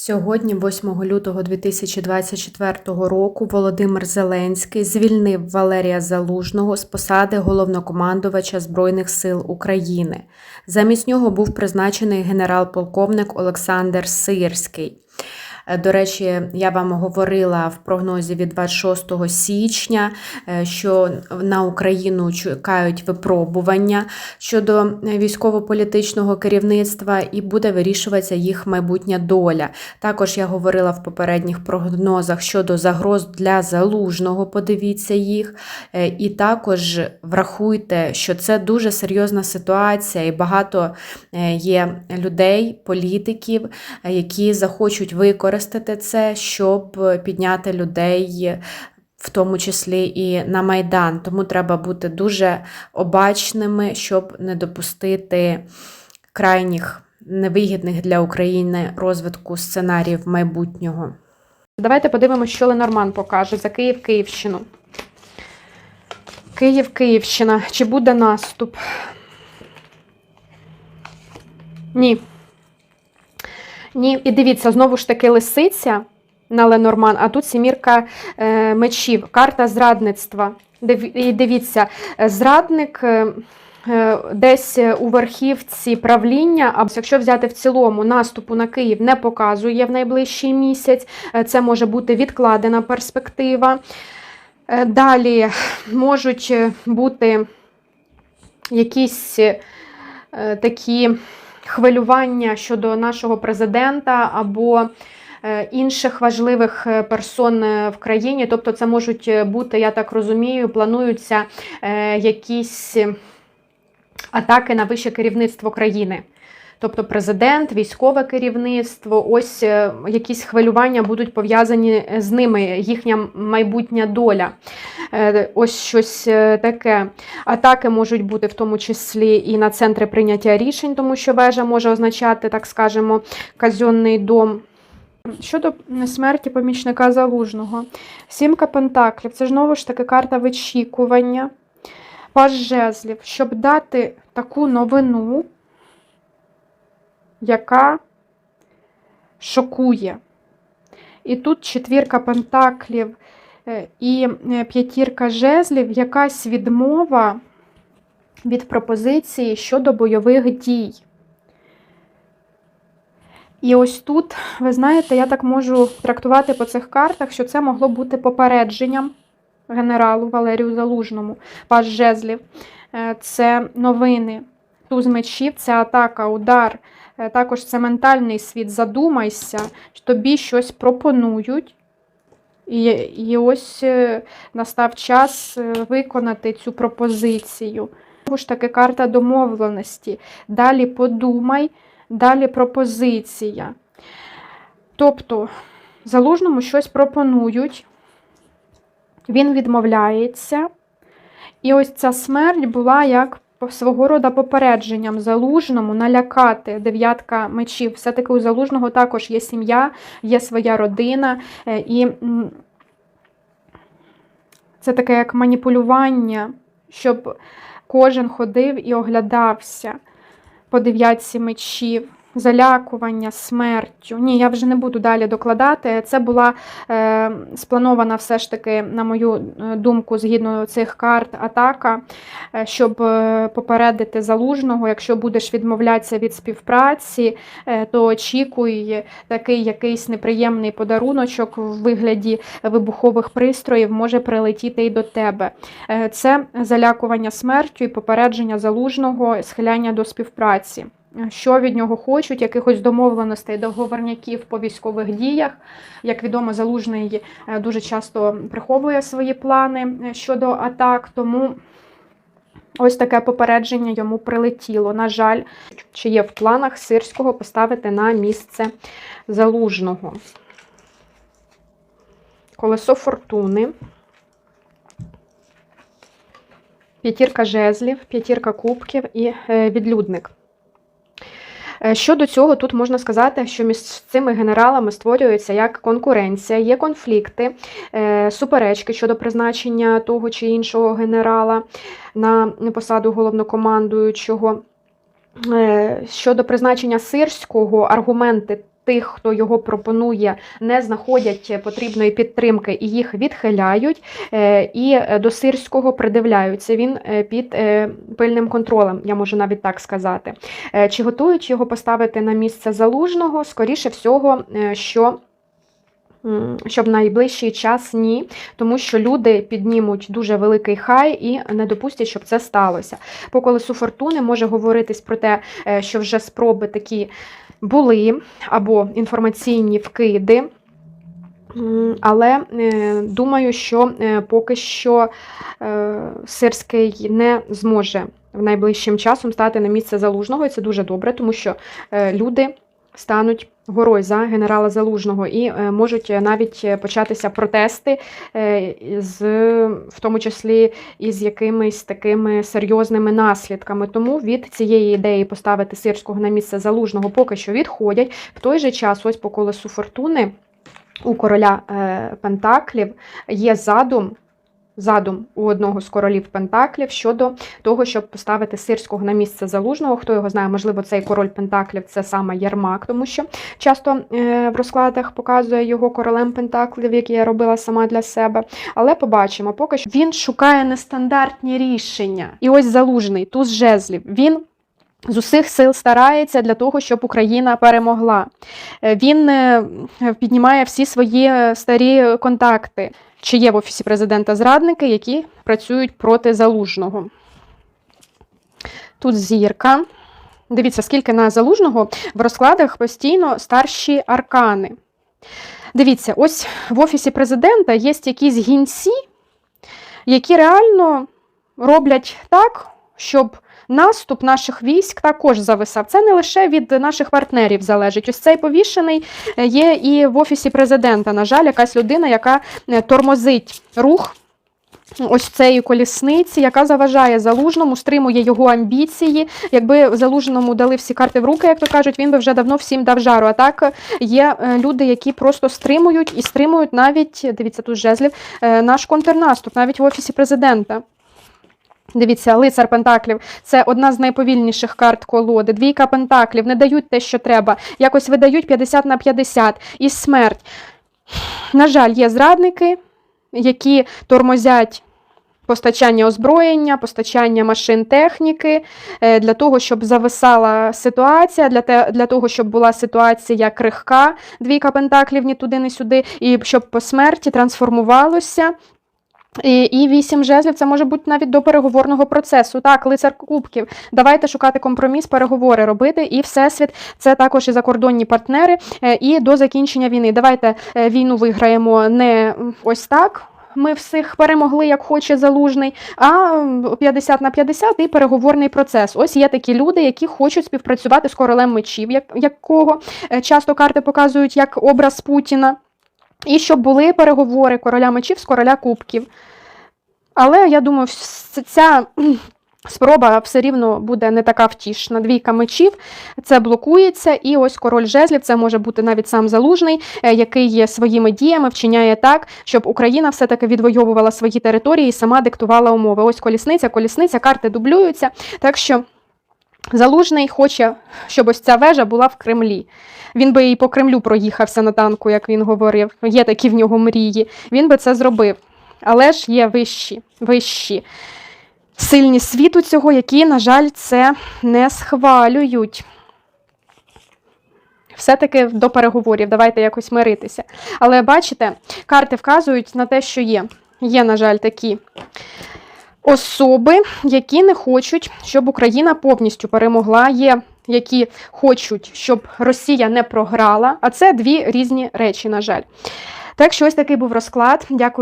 Сьогодні, 8 лютого 2024 року, Володимир Зеленський звільнив Валерія Залужного з посади головнокомандувача Збройних сил України. Замість нього був призначений генерал-полковник Олександр Сирський. Е, До речі, я вам говорила в прогнозі від 26 січня, е, що на Україну чекають випробування щодо військово-політичного керівництва і буде вирішуватися їх майбутня доля. Також я говорила в попередніх прогнозах щодо загроз для залужного. Подивіться їх. Е, І також врахуйте, що це дуже серйозна ситуація, і багато є людей, політиків, які захочуть використати це, щоб е, підняти людей. В тому числі і на Майдан, тому треба бути дуже обачними, щоб не допустити крайніх невигідних для України розвитку сценаріїв майбутнього. Давайте подивимося, що Ленорман покаже за Київ Київщину. Київ Київщина. Чи буде наступ? Ні. Ні. І дивіться, знову ж таки лисиця на Ленорман, а тут сімірка е, мечів, карта зрадництва. Див- І дивіться, зрадник. е, е, Десь у верхівці правління, або якщо взяти в цілому наступу на Київ не показує в найближчий місяць, Е, це може бути відкладена перспектива. Е, Далі можуть бути якісь такі хвилювання щодо нашого президента або е, інших важливих е, персон е, в країні. Тобто, це можуть бути, я так розумію, плануються якісь атаки на вище керівництво країни. Тобто президент, військове керівництво, ось якісь хвилювання будуть пов'язані з ними, їхня майбутня доля. Е, Ось щось е, таке. Атаки можуть бути в тому числі і на центри прийняття рішень, тому що вежа може означати, так скажемо, казенний дом. Щодо смерті помічника залужного, сімка пентаклів це знову ж таки карта вичікування, паж жезлів, щоб дати таку новину, яка шокує. І тут четвірка пентаклів і е, п'ятірка жезлів, якась відмова від пропозиції щодо бойових дій. І ось тут, ви знаєте, я так можу трактувати по цих картах, що це могло бути попередженням генералу Валерію Залужному. Паж жезлів. Е, Це новини. Туз мечів це атака, удар. Е, Також це ментальний світ. Задумайся, тобі щось пропонують. І, і ось е, настав час е, виконати цю пропозицію. Знову ж таки, карта домовленості. Далі подумай, далі пропозиція. Тобто, залужному щось пропонують, він відмовляється. І ось ця смерть була як свого роду попередженням залужному налякати дев'ятка мечів. Все-таки у залужного також є сім'я, є своя родина. е, І це таке як маніпулювання, щоб кожен ходив і оглядався по дев'ятці мечів. Залякування смертю. Ні, я вже не буду далі докладати. Це була е, спланована все ж таки, на мою е, думку, згідно цих карт, атака, е, щоб е, попередити залужного. Якщо будеш відмовлятися від співпраці, е, то очікуй такий якийсь неприємний подаруночок в вигляді вибухових пристроїв може прилетіти і до тебе. Е, Це залякування смертю і попередження залужного, схиляння до співпраці. Що від нього хочуть, якихось домовленостей, договорняків по військових діях. Як відомо, залужний е, дуже часто приховує свої плани е, щодо атак, тому ось таке попередження йому прилетіло. На жаль, чи є в планах Сирського поставити на місце залужного. Колесо фортуни. П'ятірка жезлів, п'ятірка кубків і е, відлюдник. Е, Щодо цього, тут можна сказати, що між цими генералами створюється як конкуренція, є конфлікти, е, суперечки щодо призначення того чи іншого генерала на посаду головнокомандуючого. Е, Щодо призначення сирського, аргументи тих, хто його пропонує, не знаходять потрібної підтримки і їх відхиляють, е, і до сирського придивляються. Він е, під е, пильним контролем, я можу навіть так сказати. Е, Чи готують його поставити на місце залужного? Скоріше всього, е, що. Щоб найближчий час ні, тому що люди піднімуть дуже великий хай і не допустять, щоб це сталося. По колесу фортуни може говоритись про те, е, що вже спроби такі були, або інформаційні вкиди. Але е, думаю, що е, поки що е, Сирський не зможе в найближчим часом стати на місце залужного, і це дуже добре, тому що люди стануть горою за генерала Залужного і е, можуть навіть початися протести, е, з, в тому числі із якимись такими серйозними наслідками. Тому від цієї ідеї поставити сирського на місце залужного поки що відходять. В той же час, ось по колесу фортуни. У короля е, Пентаклів є задум, задум у одного з королів Пентаклів щодо того, щоб поставити сирського на місце залужного. Хто його знає, можливо, цей король Пентаклів це саме Єрмак, тому що часто е, в розкладах показує його королем Пентаклів, які я робила сама для себе. Але побачимо, поки що він шукає нестандартні рішення. І ось залужний, туз жезлів. Він з усіх сил старається для того, щоб Україна перемогла. Е, Він е, піднімає всі свої старі контакти. Чи є в офісі президента зрадники, які працюють проти залужного? Тут зірка. Дивіться, скільки на залужного в розкладах постійно старші аркани. Дивіться, ось в офісі президента є якісь гінці, які реально роблять так, щоб наступ наших військ також зависав. Це не лише від наших партнерів залежить. Ось цей повішений е, є і в офісі президента. На жаль, якась людина, яка е, тормозить рух. Ось цієї колісниці, яка заважає залужному, стримує його амбіції. Якби залужному дали всі карти в руки, як то кажуть, він би вже давно всім дав жару. А так є е, люди, які просто стримують і стримують навіть, дивіться, тут жезлів, наш контрнаступ, навіть в офісі президента. Дивіться, лицар Пентаклів це одна з найповільніших карт колоди. Двійка Пентаклів не дають те, що треба. Якось видають 50 на 50 і смерть. На жаль, є зрадники, які тормозять постачання озброєння, постачання машин техніки е, для того, щоб зависала ситуація, для, те, для того, щоб була ситуація крихка, двійка пентаклів ні туди, ні сюди, і щоб по смерті трансформувалося. І, і вісім жезлів це може бути навіть до переговорного процесу. Так, лицар кубків. Давайте шукати компроміс, переговори робити. І всесвіт це також і закордонні партнери, е, і до закінчення війни. Давайте е, війну виграємо не ось так. Ми всіх перемогли, як хоче залужний, а 50 на 50 і переговорний процес. Ось є такі люди, які хочуть співпрацювати з королем мечів, як, якого е, часто карти показують як образ Путіна. І щоб були переговори короля мечів з короля кубків. Але я думаю, ця спроба все рівно буде не така втішна. Двійка мечів це блокується, і ось король жезлів, це може бути навіть сам залужний, е, який є своїми діями вчиняє так, щоб Україна все-таки відвоювала свої території і сама диктувала умови. Ось колісниця, колісниця, карти дублюються. Так що. Залужний хоче, щоб ось ця вежа була в Кремлі. Він би і по Кремлю проїхався на танку, як він говорив. Є такі в нього мрії. Він би це зробив. Але ж є вищі, вищі сильні світу цього, які, на жаль, це не схвалюють. Все-таки до переговорів, давайте якось миритися. Але бачите, карти вказують на те, що є. Є, на жаль, такі особи, які не хочуть, щоб Україна повністю перемогла. Є які хочуть, щоб Росія не програла. А це дві різні речі, на жаль. Так що ось такий був розклад. Дякую.